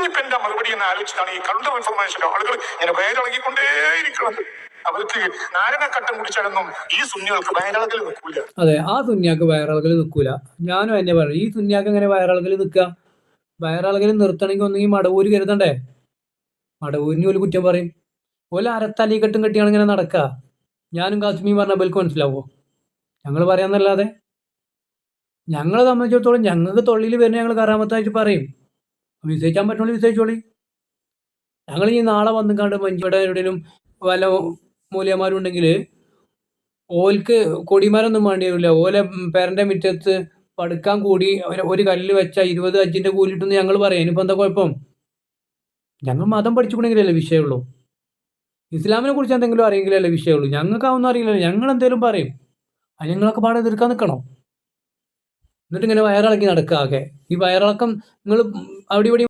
ഇനിയിപ്പോ എന്താ മറുപടി എന്ന് ആലോചിച്ചാണ് ഈ കൗണ്ടർ ഇൻഫർമേഷൻ ആളുകൾ ഇങ്ങനെ കുടിച്ചാലൊന്നും ഈ അതെ ആ സുന്യാക്ക് വയറിളകൽ നിൽക്കൂല. ഞാനും എന്നെ പറയും ഈ സുന്യാക്ക് എങ്ങനെ വയറിളകൽ നിൽക്കുക? വയറിളകൽ നിർത്തണമെങ്കിൽ ഒന്നെങ്കിൽ മടവൂര് കരുതണ്ടേ? മടവൂരിന് ഒരു കുറ്റം പറയും. ഓല അരത്തലി കെട്ടും കെട്ടിയാണ് ഇങ്ങനെ നടക്കുക. ഞാനും കാശ്മീർ പറഞ്ഞ ബൽക്ക് മനസ്സിലാവോ ഞങ്ങൾ പറയാന്നല്ലാതെ. ഞങ്ങളെ സംബന്ധിച്ചിടത്തോളം ഞങ്ങൾക്ക് തൊള്ളിയിൽ വരുന്ന ഞങ്ങൾ കറാമത്തായിട്ട് പറയും. വിസയിക്കാൻ പറ്റുള്ളൂ വിസയിച്ചോളി ഞങ്ങൾ ഈ നാളെ വന്നുകാണ്ട് മഞ്ചിയുടെ എവിടെയും വല്ല മൂല്യന്മാരും ഉണ്ടെങ്കിൽ ഓൽക്ക് കൊടിമരൊന്നും വേണ്ടി വരില്ല. ഓലെ പേരന്റെ മുറ്റത്ത് പടുക്കാൻ കൂടി ഒരു- കല്ലിൽ കല്ല് വെച്ച ഇരുപത് അഞ്ചിന്റെ കൂലിട്ടെന്ന് ഞങ്ങൾ പറയാം. ഇനിയിപ്പോൾ എന്താ കുഴപ്പം? ഞങ്ങൾ മതം പഠിച്ചുകൊണ്ടെങ്കിലല്ലേ വിഷയമുള്ളൂ. ഇസ്ലാമിനെ കുറിച്ച് എന്തെങ്കിലും അറിയെങ്കിലല്ലേ വിഷയമുള്ളൂ. ഞങ്ങൾക്ക് അതൊന്നും അറിയില്ലല്ലോ. ഞങ്ങൾ എന്തെങ്കിലും പറയും. അത് ഞങ്ങളൊക്കെ പാടെ എതിർക്കാൻ നിൽക്കണോ. എന്നിട്ട് ഇങ്ങനെ വയറിളക്കി നടക്കുക ആകെ. ഈ വയറിളക്കം നിങ്ങൾ അവിടെ ഇവിടെ